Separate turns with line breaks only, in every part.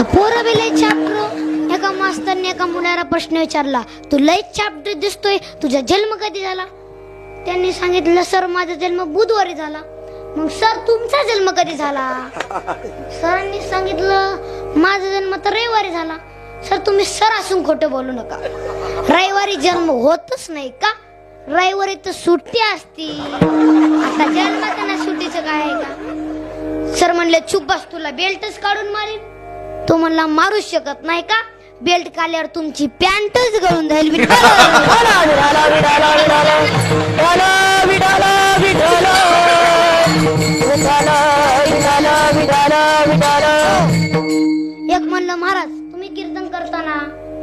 तर पोरं बी लय चाप्टर एका मास्तरने एका मुलाला प्रश्न विचारला तू लय चाप्टर दिसतोय तुझा जन्म कधी झाला? त्यांनी सांगितलं सर माझा जन्म बुधवारी झाला. मग सर तुमचा जन्म कधी झाला? सरांनी सांगितलं माझा जन्म तर रविवारी झाला. सर तुम्ही सर असून खोटं बोलू नका. रविवारी जन्म होतच नाही का? रविवारी तर सुट्टी असती. आता जन्मात त्यांना सुट्टीचं काय आहे का? सर म्हणले चुप बस तुला बेल्टच काढून मारीन. तो म्हणला मारूच शकत नाही का? बेल्ट काल्यावर तुमची पॅन्टच गळून जाईल. एक म्हणलं महाराज तुम्ही कीर्तन करताना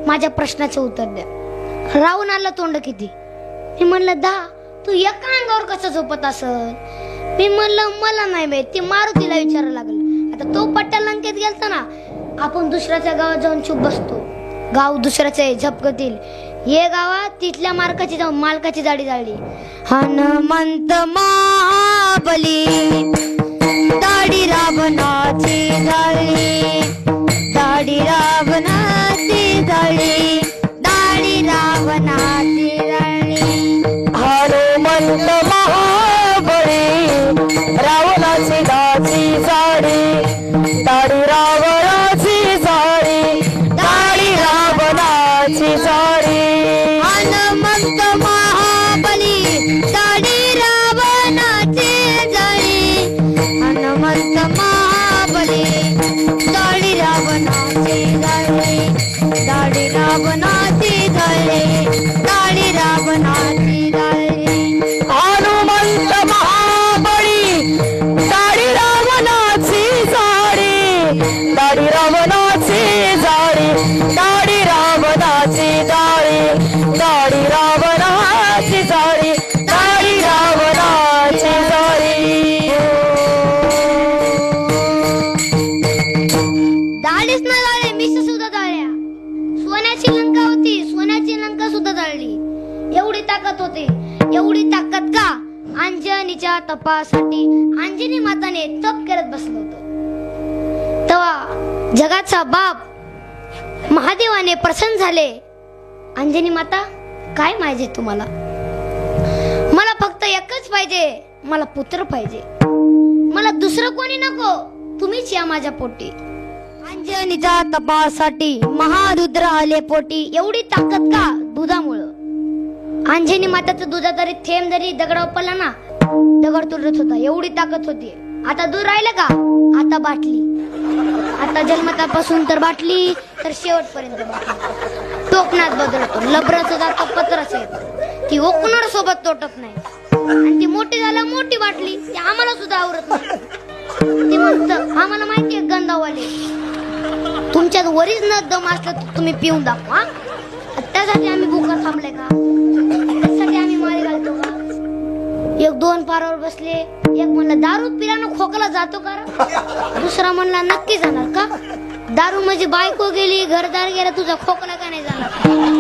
माझ्या प्रश्नाचे उत्तर द्या. राहून आलं तोंड किती? मी म्हणलं दहा तू एका अंगावर कसं झोपत अस मी म्हणलं मला नाही माहिती. मारुतीला विचारायला लागलं. आता तो पट्ट्या लंकेत गेलता ना आपण दुसऱ्याच्या गावात जाऊन चुप बसतो. गाव दुसऱ्याचे झपकतील ये गावात तिथल्या मार्काची जाऊन मालकाची जाडी जाळली. हनुमंत महाबली. टाकत होते. एवढी ताकद का? अंजनीच्या तपासाठी अंजनी माताने तप करत बसलो होतो. तेव्हा जगाचा बाप महादेवाने प्रसन्न झाले. अंजनी माता काय पाहिजे तुम्हाला? मला फक्त एकच पाहिजे मला पुत्र पाहिजे. मला दुसरं कोणी नको तुम्हीच या माझ्या पोटी. अंजनीच्या तपासाठी महारुद्र आले पोटी. एवढी ताकद का? दुधामुळं. अंजनी माताचं दुधा जरी थेंब जरी दगडावर पडला ना दगड तुरत होता. एवढी ताकद होती. आता दूर राहिलं का? आता बाटली. आता जन्मतापासून तर बाटली तर शेवटपर्यंत बाटली. टोकण्यात बदलतो. लबराचं जातं पत्राचं येत. ती ओकणार हो, सोबत तोटत नाही? आणि ती मोठी झाल्या मोठी बाटली. ती आम्हाला सुद्धा आवडत नाही. ती म्हणत आम्हाला माहितीये गंधावाले तुमच्यात वरीच न दम असलं तर तुम्ही पिऊन दाखवा त्यासाठी आम्ही बुका थांबले का? एक दोन पारावर बसले. एक म्हणलं दारू पिल्यानं खोकला जातो का? दुसरा म्हणला नक्की जाणार का? दारू म्हणजे बायको गेली घरदार गेला तुझा खोकला का नाही जाणार?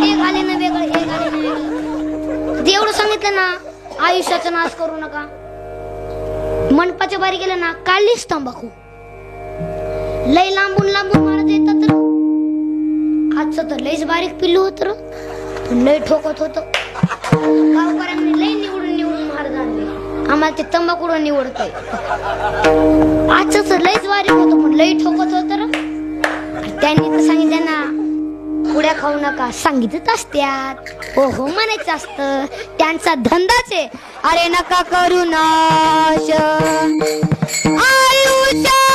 ते घाले ना वेगळं हे घाले ना वेगळं. ते एवढं सांगितलं ना आयुष्याचा नाश करू नका. मंडपाच्या बारी गेलं ना काढलीच तंबाखू. लय लांबून लांबून मारत येतात तर आजचं तर लयच बारीक पिल्लू होत लय ठोकत होत. गावकऱ्यांनी आम्हाला ते तंबाखूड निवडतोय आजचं तर वारी होतो होतं पण लई ठोकत होत त्यांनी तर सांगितलं ना पुड्या खाऊ नका सांगितच असत्यात. हो हो म्हणायचं असतं. त्यांचा धंदाच आहे. अरे नका करू नाश. आयुष्याचा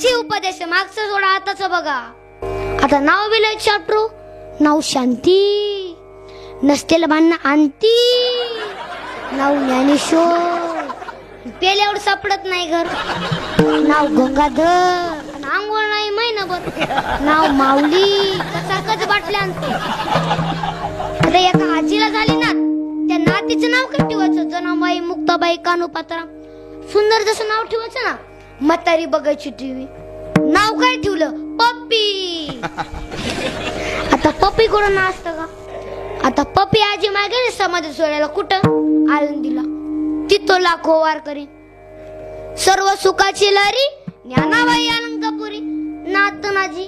त्याचे उपदेश मागचं सोडा आताच बघा. आता नाव विलय चाटरू नाव शांती. नसतेल भांडणं आणती. नाव ज्ञानेश्वर. पेल्यावर सापडत नाही घर. नाव गंगाधर. आंघोळ नाही महिनाभर. नाव माऊली. सारखंच बाटल्या आणते. आता एका आजीला झाली ना त्या नातीचं नाव काय ठेवायचं? जनाबाई मुक्ताबाई कानोपात्रा सुंदर जसं नाव ठेवायचं ना म्हातारी बघायची टीव्ही. नाव काय ठेवलं? पप्पी. आता पप्पी कोण असतं का? आता पप्पी आजी मागे समाज सोडायला. कुठं? आळंदीला. तिथं लाखो वार करी सर्व सुखाची लहरी ज्ञानाबाई अलंकापुरी नात नाजी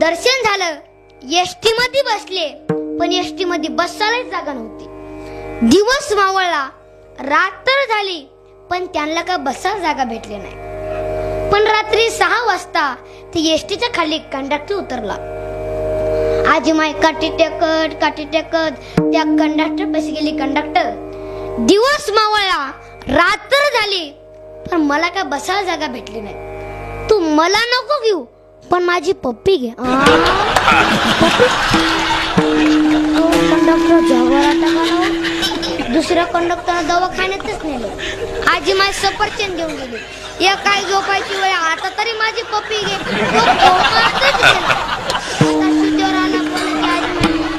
दर्शन झालं. एसटी मध्ये बसले. पण एसटी मध्ये बसायलाच जागा नव्हती. दिवस मावळला. रात्र झाली. पण त्यांना काय बसायला जागा भेटली नाही. पण रात्री सहा वाजता ते एसटीच्या खाली कंडक्टर उतरला. आजी माय काठी टेकत काठी टेकत त्या कंडक्टर पैसे गेली. कंडक्टर दिवस मावळला रात्र झाली पण मला काय बसायला जागा भेटली नाही. तू मला नको घेऊ पण माझी पप्पी घे. कंडक्टर जवळ दुसऱ्या कंडक्टरनं दवाखान्यातच नेलं. आजी माझी सफरचंद घेऊन गेली. या काय झोपायची वेळ? आता तरी माझी पप्पी घे.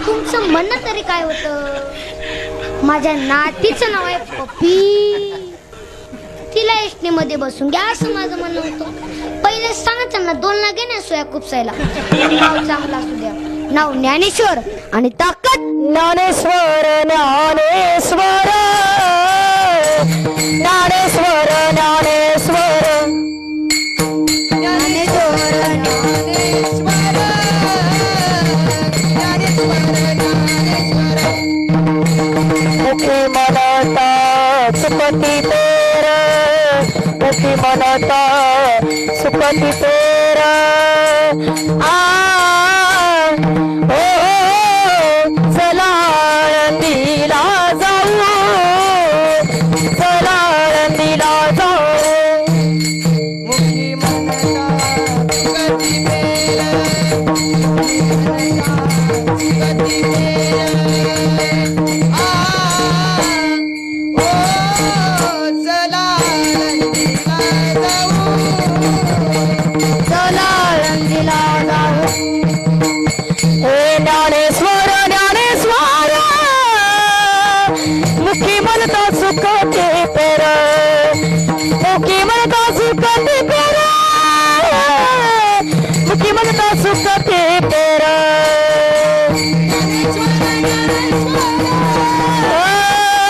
तुमचं म्हणणं तरी काय होतं? माझ्या नातीचं नाव आहे पप्पी. तिला एसटी मध्ये बसून घ्या असं माझं म्हणणं होतं. पहिले सांगायचं ना दोन लागे ना सोया खुपसायला नाव चांगला असू द्या. नाव ज्ञानेश्वर आणि ताकद
ज्ञानेश्वर ज्ञानेश्वर सुपती तेरा मुखी मनता सुपती तेरा. आ ना सुख ते तेरा.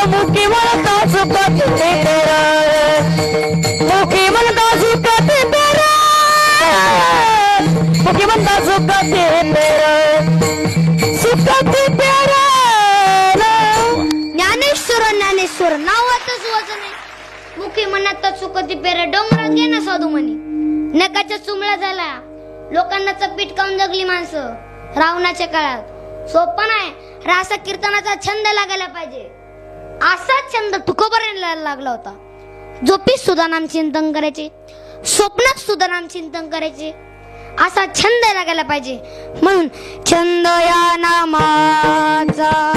मुखी म्हणता सुख ते तेरा. मुखी म्हणता सुख ते तेरा. मुखी म्हणता सुख ते तेरा. सुख ते तेरा.
ज्ञानेश्वर ज्ञानेश्वर नावातच वजन आहे. मुखी सुख ते पेरा डोंगरात घे ना साधू म्हणे. नकाच्या चुमळ्या झाला. लोकांना चपीट काऊन जगली माणसं? रावणाच्या काळात. सोपं नाही. रासा कीर्तनाचा छंद लागायला पाहिजे. असाच छंद तुकोबर लागला होता. झोपीत सुद्धा नाम चिंतन करायचे. स्वप्नात सुद्धा नाम चिंतन करायचे. असा छंद लागायला पाहिजे. म्हणून छंद या नामाचा.